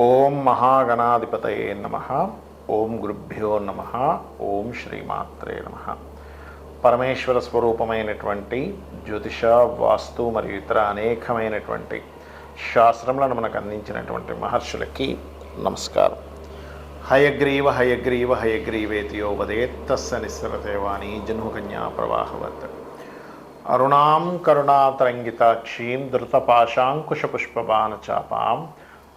ఓం మహాగణాధిపతయే నమ. ఓం గురుభ్యో నమ. ఓం శ్రీమాత్రే నమ. పరమేశ్వర స్వరూపమైనటువంటి జ్యోతిష వాస్తు మరియు ఇతర అనేకమైనటువంటి శాస్త్రములను మనకు అందించినటువంటి మహర్షులకి నమస్కారం. హయగ్రీవ హయగ్రీవ హయగ్రీవేతియో వదేత్తస్స నిస్సరతేవాణి జన్మకన్యా ప్రవాహవత్. అరుణాం కరుణాతరంగితాక్షీం ధృతపాశాంకుశపుష్పబాణచాపాం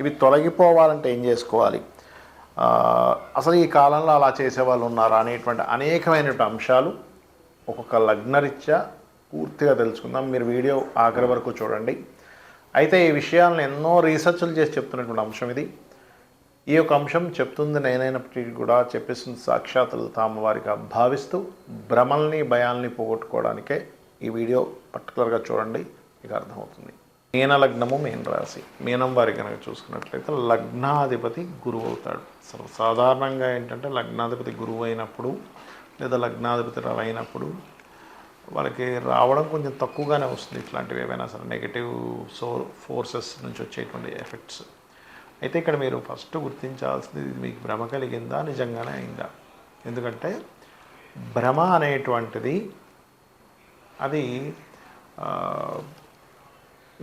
ఇవి తొలగిపోవాలంటే ఏం చేసుకోవాలి? అసలు ఈ కాలంలో అలా చేసేవాళ్ళు ఉన్నారా అనేటువంటి అనేకమైనటువంటి అంశాలు ఒక్కొక్క లగ్నరీత్యా పూర్తిగా తెలుసుకుందాం. మీరు వీడియో ఆఖరి వరకు చూడండి. అయితే ఈ విషయాలను ఎన్నో రీసెర్చ్లు చేసి చెప్తున్నటువంటి అంశం ఇది. ఈ యొక్క అంశం చెప్తుంది నేనైనప్పటికీ కూడా చెప్పేస్తున్న సాక్షాత్తులు తాము వారిగా భావిస్తూ భ్రమల్ని భయాల్ని పోగొట్టుకోవడానికే ఈ వీడియో పర్టికులర్గా చూడండి. మీకు అర్థమవుతుంది. మీన లగ్నము మీన రాశి మీనం వారి కనుక చూసుకున్నట్లయితే లగ్నాధిపతి గురువు అవుతాడు. సాధారణంగా ఏంటంటే లగ్నాధిపతి గురువు అయినప్పుడు లేదా లగ్నాధిపతి రవి అయినప్పుడు వాళ్ళకి రావడం కొంచెం తక్కువగానే వస్తుంది. ఇట్లాంటివి ఏవైనా సరే నెగిటివ్ సో ఫోర్సెస్ నుంచి వచ్చేటువంటి ఎఫెక్ట్స్ అయితే ఇక్కడ మీరు ఫస్ట్ గుర్తించాల్సింది ఇది మీకు భ్రమ కలిగిందా? నిజంగానే అయిందా? ఎందుకంటే భ్రమ అనేటువంటిది అది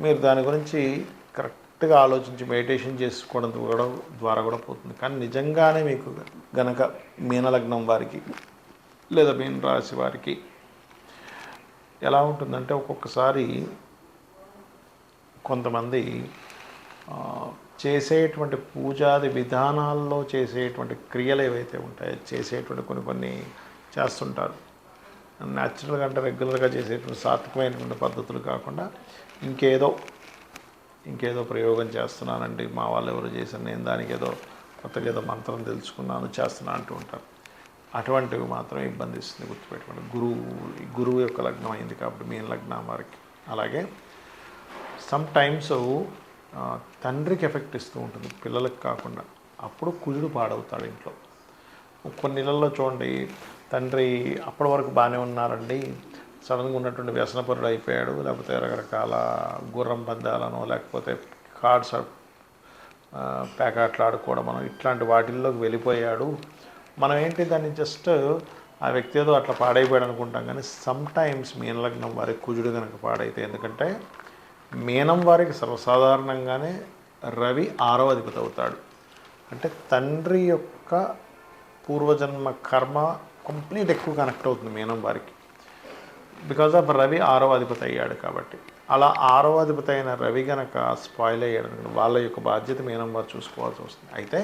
మీరు దాని గురించి కరెక్ట్గా ఆలోచించి మెడిటేషన్ చేసుకోవడం కూడా ద్వారా కూడా పోతుంది. కానీ నిజంగానే మీకు గనక మీనలగ్నం వారికి లేదా మీన రాశి వారికి ఎలా ఉంటుందంటే ఒక్కొక్కసారి కొంతమంది చేసేటువంటి పూజాది విధానాల్లో చేసేటువంటి క్రియలు ఏవైతే ఉంటాయో చేసేటువంటి కొన్ని కొన్ని చేస్తుంటారు. న్యాచురల్గా అంటే రెగ్యులర్గా చేసేటువంటి సాత్వికమైనటువంటి పద్ధతులు కాకుండా ఇంకేదో ఇంకేదో ప్రయోగం చేస్తున్నానండి. మా వాళ్ళు ఎవరు చేశారు. నేను దానికి ఏదో కొత్తగా ఏదో మంత్రం తెలుసుకున్నాను చేస్తున్నా అంటూ ఉంటారు. అటువంటివి మాత్రం ఇబ్బంది ఇస్తుంది గుర్తుపెట్టుకోండి. గురువు గురువు యొక్క లగ్నం అయింది కాబట్టి మీ లగ్నం వారికి. అలాగే సమ్ టైమ్స్ తండ్రికి ఎఫెక్ట్ ఇస్తూ ఉంటుంది. పిల్లలకు కాకుండా. అప్పుడు కుజుడు పాడవుతాడు ఇంట్లో. కొన్ని నెలల్లో చూడండి తండ్రి అప్పటి వరకు బాగానే ఉన్నారండి. సడన్గా ఉన్నటువంటి వ్యసనపరుడు అయిపోయాడు లేకపోతే రకరకాల గుర్రం పందాలను లేకపోతే కార్డ్స్ ప్యాకెట్లు ఆడుకోవడం మనం ఇట్లాంటి వాటిల్లోకి వెళ్ళిపోయాడు. మనం ఏంటి దాన్ని జస్ట్ ఆ వ్యక్తి ఏదో అట్లా పాడైపోయాడు అనుకుంటాం కానీ సమ్టైమ్స్ మీనలగ్నం వారికి కుజుడు కనుక పాడైతే ఎందుకంటే మీనం వారికి సర్వసాధారణంగానే రవి ఆరో అధిపతి అవుతాడు. అంటే తండ్రి యొక్క పూర్వజన్మ కర్మ కంప్లీట్ ఎక్కువ కనెక్ట్ అవుతుంది మీనం వారికి. బికాజ్ ఆఫ్ రవి ఆరో అధిపతి అయ్యాడు కాబట్టి. అలా ఆరో అధిపతి అయిన రవి గనక స్పాయిల్ అయ్యాడు అనుకోండి వాళ్ళ యొక్క బాధ్యత మీనం వారు చూసుకోవాల్సి వస్తుంది. అయితే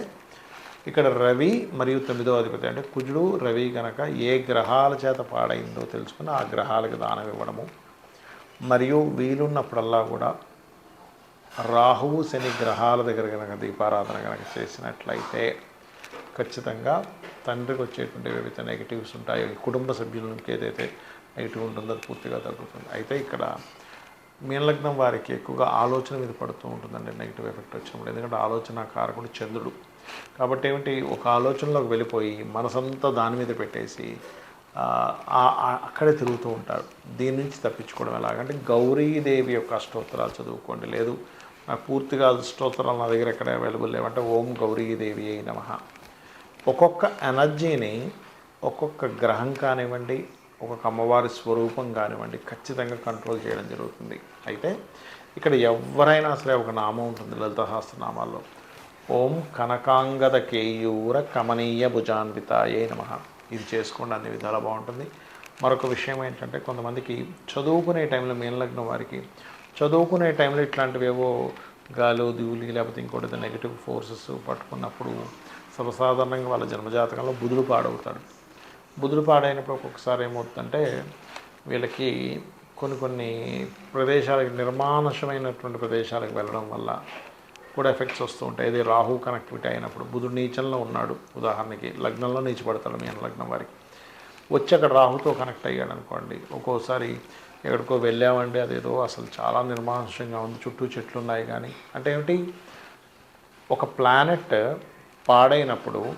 ఇక్కడ రవి మరియు తొమ్మిదో అధిపతి అంటే కుజుడు రవి గనక ఏ గ్రహాల చేత పాడైందో తెలుసుకుని ఆ గ్రహాలకు దానం ఇవ్వడము. మరియు వీలున్నప్పుడల్లా కూడా రాహువు శని గ్రహాల దగ్గర కనుక దీపారాధన కనుక చేసినట్లయితే ఖచ్చితంగా తండ్రికి వచ్చేటువంటి ఏవైతే నెగిటివ్స్ ఉంటాయో కుటుంబ సభ్యుల నుంచి ఏదైతే ఎటు ఉంటుందో అది పూర్తిగా తగ్గుతుంది. అయితే ఇక్కడ మీనలగ్నం వారికి ఎక్కువగా ఆలోచన మీద పడుతూ ఉంటుందండి నెగిటివ్ ఎఫెక్ట్ వచ్చినప్పుడు. ఎందుకంటే ఆలోచన కారకుడు చంద్రుడు. కాబట్టి ఏమిటి? ఒక ఆలోచనలోకి వెళ్ళిపోయి మనసంతా దాని మీద పెట్టేసి అక్కడే తిరుగుతూ ఉంటాడు దీని నుంచి తప్పించుకోవడం ఎలాగంటే గౌరీదేవి యొక్క అష్టోత్తరాలు చదువుకోండి. లేదు నాకు పూర్తిగా అష్టోత్తరాలు నా దగ్గర ఎక్కడ అవైలబుల్ లేవంటే ఓం గౌరీదేవి అయి నమ. ఒక్కొక్క ఎనర్జీని ఒక్కొక్క గ్రహం కానివ్వండి ఒక అమ్మవారి స్వరూపం కానివ్వండి ఖచ్చితంగా కంట్రోల్ చేయడం జరుగుతుంది. అయితే ఇక్కడ ఎవరైనా సరే ఒక నామం ఉంటుంది లలిత సహస్రనామాల్లో. ఓం కనకాంగద కేయూర కమనీయ భుజాన్వితాయే నమ. ఇది చేసుకోండి అన్ని విధాలా బాగుంటుంది. మరొక విషయం ఏంటంటే కొంతమందికి చదువుకునే టైంలో మీనలగ్నం వారికి చదువుకునే టైంలో ఇట్లాంటివి ఏవో గాలు దిగులి లేకపోతే ఇంకోటి నెగిటివ్ ఫోర్సెస్ పట్టుకున్నప్పుడు సర్వసాధారణంగా వాళ్ళ జన్మజాతకంలో బుధుడు పాడవుతాడు. బుధుడు పాడైనప్పుడు ఒక్కొక్కసారి ఏమవుతుందంటే వీళ్ళకి కొన్ని కొన్ని ప్రదేశాలకు నిర్మానుషమైనటువంటి ప్రదేశాలకు వెళ్ళడం వల్ల కూడా ఎఫెక్ట్స్ వస్తూ ఉంటాయి. ఇది రాహు కనెక్టివిటీ అయినప్పుడు బుధుడు నీచంలో ఉన్నాడు. ఉదాహరణకి లగ్నంలో నీచిపడతాడు మీ లగ్నం వారికి. వచ్చి అక్కడ రాహుతో కనెక్ట్ అయ్యాడు అనుకోండి. ఒక్కోసారి ఎక్కడికో వెళ్ళామండి అదేదో అసలు చాలా నిర్మానుషంగా ఉంది చుట్టూ చెట్లు ఉన్నాయి కానీ. అంటే ఏమిటి? ఒక ప్లానెట్ పాడైనప్పుడు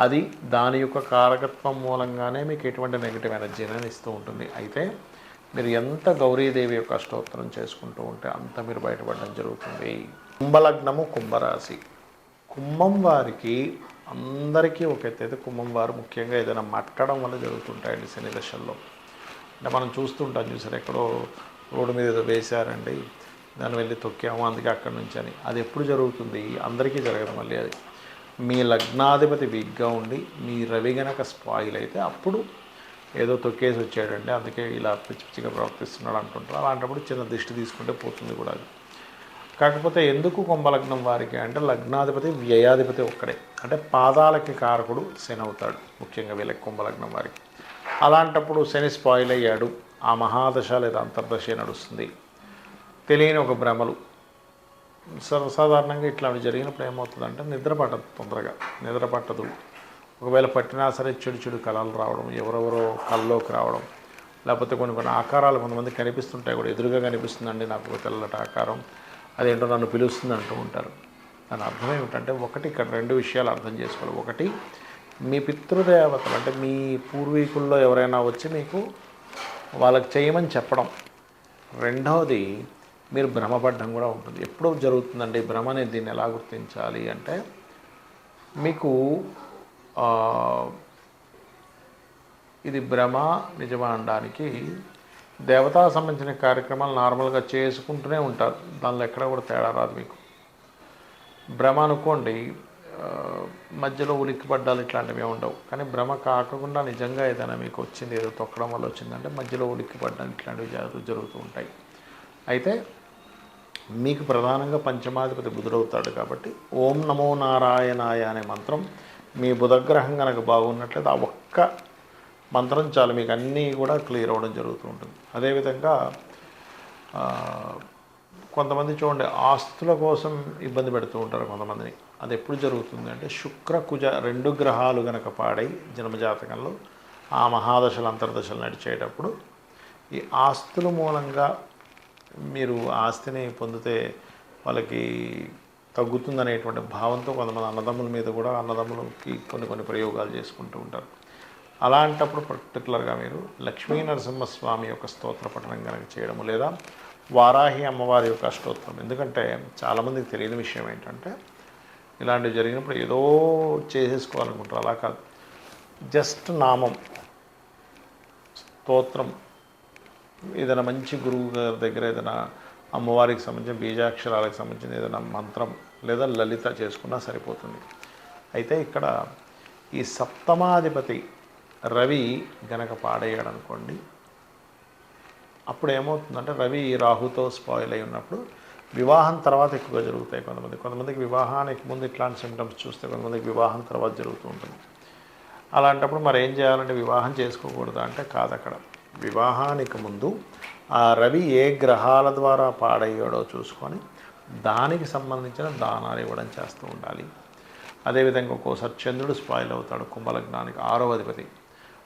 అది దాని యొక్క కారకత్వం మూలంగానే మీకు ఎటువంటి నెగిటివ్ ఎనర్జీని ఇస్తూ ఉంటుంది. అయితే మీరు ఎంత గౌరీదేవి యొక్క స్తోత్రం చేసుకుంటూ ఉంటే అంత మీరు బయటపడడం జరుగుతుంది. కుంభలగ్నము కుంభరాశి. కుంభం వారికి అందరికీ ఒక ఎత్తు. కుంభం వారు ముఖ్యంగా ఏదైనా మట్టడం వల్ల జరుగుతుంటాయండి శని దశల్లో. అంటే మనం చూస్తుంటాం చూసారు ఎక్కడో రోడ్డు మీద ఏదో వేశారండి దాన్ని వెళ్ళి తొక్కాము అందుకే అక్కడి నుంచి అని. అది ఎప్పుడు జరుగుతుంది? అందరికీ జరగదు మళ్ళీ అది. మీ లగ్నాధిపతి వీక్గా ఉండి మీ రవి గనక స్పాయిల్ అయితే అప్పుడు ఏదో తొక్కేసి వచ్చాడండి అందుకే ఇలా పిచ్చి పిచ్చిగా ప్రవర్తిస్తున్నాడు అంటుంటారు. అలాంటప్పుడు చిన్న దిష్టి తీసుకుంటే పోతుంది కూడా అది. కాకపోతే ఎందుకు కుంభలగ్నం వారికి అంటే లగ్నాధిపతి వ్యయాధిపతి ఒక్కడే. అంటే పాదాలకి కారకుడు శని అవుతాడు ముఖ్యంగా వీళ్ళకి కుంభలగ్నం వారికి. అలాంటప్పుడు శని స్పాయిల్ అయ్యాడు. ఆ మహాదశ లేదా అంతర్దశ నడుస్తుంది. తెలియని ఒక భ్రమలు సర్వసాధారణంగా ఇట్లాంటి జరిగినప్పుడు ఏమవుతుందంటే నిద్ర పట్టదు తొందరగా. నిద్ర పట్టదు. ఒకవేళ పట్టినా సరే చెడు చెడు కళలు రావడం ఎవరెవరో కళ్ళలోకి రావడం లేకపోతే కొన్ని కొన్ని ఆకారాలు కొంతమంది కనిపిస్తుంటాయి కూడా ఎదురుగా కనిపిస్తుందండి నాకు తెల్లట తెల్లటి ఆకారం. అదేంటో నన్ను పిలుస్తుంది అంటూ ఉంటారు. దాని అర్థం ఏమిటంటే ఒకటి ఇక్కడ రెండు విషయాలు అర్థం చేసుకోవాలి. ఒకటి మీ పితృదేవతలు అంటే మీ పూర్వీకుల్లో ఎవరైనా వచ్చి మీకు వాళ్ళకి చేయమని చెప్పడం. రెండవది మీరు భ్రమపడడం కూడా ఉంటుంది. ఎప్పుడో జరుగుతుందండి భ్రమ అనేది దీన్ని ఎలా గుర్తించాలి అంటే మీకు ఇది భ్రమ నిజమా అనడానికి దేవతా సంబంధించిన కార్యక్రమాలు నార్మల్గా చేసుకుంటూనే ఉంటారు. దానిలో ఎక్కడ కూడా తేడా రాదు మీకు. భ్రమ అనుకోండి మధ్యలో ఉలిక్కిపడ్డాలు ఇట్లాంటివి ఉండవు. కానీ భ్రమ కాకుండా నిజంగా ఏదైనా మీకు వచ్చింది ఏదో తొక్కడం వల్ల వచ్చిందంటే మధ్యలో ఉలిక్కిపడ్డాలు ఇట్లాంటివి జరుగుతూ ఉంటాయి. అయితే మీకు ప్రధానంగా పంచమాధిపతి బుధుడవుతాడు కాబట్టి ఓం నమో నారాయణాయ అనే మంత్రం మీ బుధగ్రహం కనుక బాగున్నట్లయితే ఆ ఒక్క మంత్రం చాలు. మీకు అన్నీ కూడా క్లియర్ అవ్వడం జరుగుతూ ఉంటుంది. అదేవిధంగా కొంతమంది చూడండి ఆస్తుల కోసం ఇబ్బంది పెడుతూ ఉంటారు కొంతమందిని. అది ఎప్పుడు జరుగుతుంది అంటే శుక్ర కుజ రెండు గ్రహాలు గనక పాడై జన్మజాతకంలో ఆ మహాదశలు అంతర్దశలు నడిచేటప్పుడు ఈ ఆస్తుల మూలంగా మీరు ఆస్తిని పొందితే వాళ్ళకి తగ్గుతుందనేటువంటి భావంతో కొంతమంది అన్నదమ్ముల మీద కూడా అన్నదమ్ములకి కొన్ని కొన్ని ప్రయోగాలు చేసుకుంటూ ఉంటారు. అలాంటప్పుడు పర్టికులర్గా మీరు లక్ష్మీ నరసింహస్వామి యొక్క స్తోత్ర పఠనం కనుక చేయడము లేదా వారాహి అమ్మవారి యొక్క అష్టోత్తరం ఎందుకంటే చాలామందికి తెలియని విషయం ఏంటంటే ఇలాంటివి జరిగినప్పుడు ఏదో చేసేసుకోవాలనుకుంటారు. అలా కాదు. జస్ట్ నామం స్తోత్రం ఏదైనా మంచి గురువు గారి దగ్గర ఏదైనా అమ్మవారికి సంబంధించిన బీజాక్షరాలకు సంబంధించిన ఏదైనా మంత్రం లేదా లలిత చేసుకున్నా సరిపోతుంది. అయితే ఇక్కడ ఈ సప్తమాధిపతి రవి గనక పాడేయాడు అనుకోండి అప్పుడు ఏమవుతుందంటే రవి రాహుతో స్పాయిల్ అయి ఉన్నప్పుడు వివాహం తర్వాత ఎక్కువగా జరుగుతాయి కొంతమంది. కొంతమందికి వివాహానికి ముందు ఇట్లాంటి సిమ్టమ్స్ చూస్తే కొంతమందికి వివాహం తర్వాత జరుగుతూ ఉంటుంది. అలాంటప్పుడు మరి ఏం చేయాలంటే వివాహం చేసుకోకూడదు అంటే కాదు అక్కడ వివాహానికి ముందు ఆ రవి ఏ గ్రహాల ద్వారా పాడయ్యాడో చూసుకొని దానికి సంబంధించిన దానాలు ఇవ్వడం చేస్తూ ఉండాలి. అదేవిధంగా ఒక్కోసారి చంద్రుడు స్పాయిల్ అవుతాడు కుంభలగ్నానికి ఆరో అధిపతి.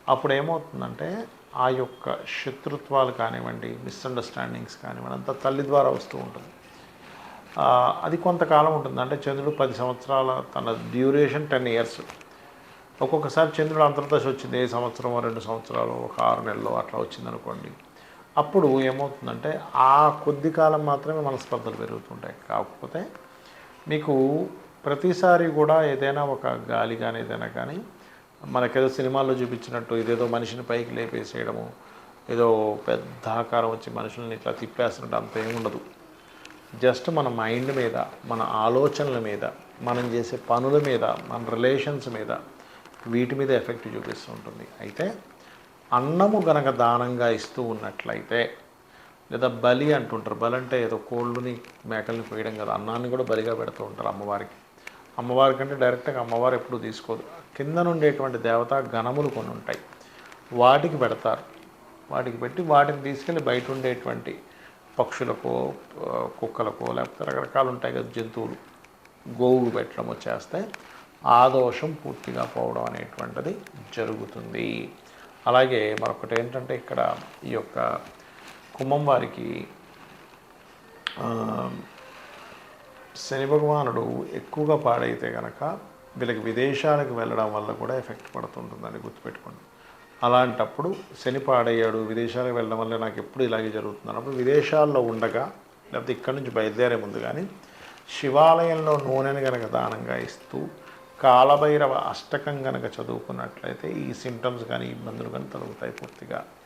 అప్పుడు ఏమవుతుందంటే ఆ యొక్క శత్రుత్వాలు కానివ్వండి మిస్అండర్స్టాండింగ్స్ కానివ్వండి అంతా తల్లి ద్వారా వస్తూ ఉంటుంది. అది కొంతకాలం ఉంటుంది. అంటే చంద్రుడు పది సంవత్సరాల తన డ్యూరేషన్ టెన్ ఇయర్స్ ఒక్కొక్కసారి చంద్రుడు అంతర్దశ వచ్చింది ఏ సంవత్సరమో రెండు సంవత్సరాలు ఒక ఆరు నెలలు అట్లా వచ్చింది అనుకోండి అప్పుడు ఏమవుతుందంటే ఆ కొద్ది కాలం మాత్రమే మనస్పర్ధలు పెరుగుతుంటాయి. కాకపోతే మీకు ప్రతిసారి కూడా ఏదైనా ఒక గాలి కానీ ఏదైనా కానీ మనకేదో సినిమాల్లో చూపించినట్టు ఇదేదో మనిషిని పైకి లేపేసేయడము ఏదో పెద్ద ఆకారం వచ్చి మనుషుల్ని ఇట్లా తిప్పేస్తున్నట్టు అంత ఏముండదు ఉండదు. జస్ట్ మన మైండ్ మీద మన ఆలోచనల మీద మనం చేసే పనుల మీద మన రిలేషన్స్ మీద వీటి మీద ఎఫెక్ట్ చూపిస్తూ ఉంటుంది. అయితే అన్నము గనక దానంగా ఇస్తూ ఉన్నట్లయితే లేదా బలి అంటుంటారు బలి అంటే ఏదో కోళ్ళని మేకల్ని పోయడం కదా అన్నాన్ని కూడా బలిగా పెడుతూ ఉంటారు అమ్మవారికి. అమ్మవారి కంటే డైరెక్ట్గా అమ్మవారు ఎప్పుడు తీసుకోదు. కింద నుండేటువంటి దేవతా గణములు కొన్ని ఉంటాయి. వాటికి పెడతారు. వాటికి పెట్టి వాటిని తీసుకెళ్ళి బయట ఉండేటువంటి పక్షులకో కుక్కలకో లేకపోతే రకరకాలు ఉంటాయి కదా జంతువులు. గోవులు పెట్టడము వచ్చేస్తే ఆ దోషం పూర్తిగా పోవడం అనేటువంటిది జరుగుతుంది. అలాగే మరొకటి ఏంటంటే ఇక్కడ ఈ యొక్క కుంభం వారికి శని భగవానుడు ఎక్కువగా పాడైతే కనుక వీళ్ళకి విదేశాలకు వెళ్ళడం వల్ల కూడా ఎఫెక్ట్ పడుతుంటుందని గుర్తుపెట్టుకోండి. అలాంటప్పుడు శని పాడయ్యాడు విదేశాలకు వెళ్ళడం వల్ల నాకు ఎప్పుడు ఇలాగే జరుగుతుంది అన్నప్పుడు విదేశాల్లో ఉండగా లేకపోతే ఇక్కడి నుంచి బయలుదేరే ముందు కానీ శివాలయంలో నూనెని కనుక దానంగా ఇస్తూ కాలభైరవ అష్టకం కనుక చదువుకున్నట్లయితే ఈ సిమ్టమ్స్ కానీ ఇబ్బందులు కానీ తొలగుతాయి పూర్తిగా.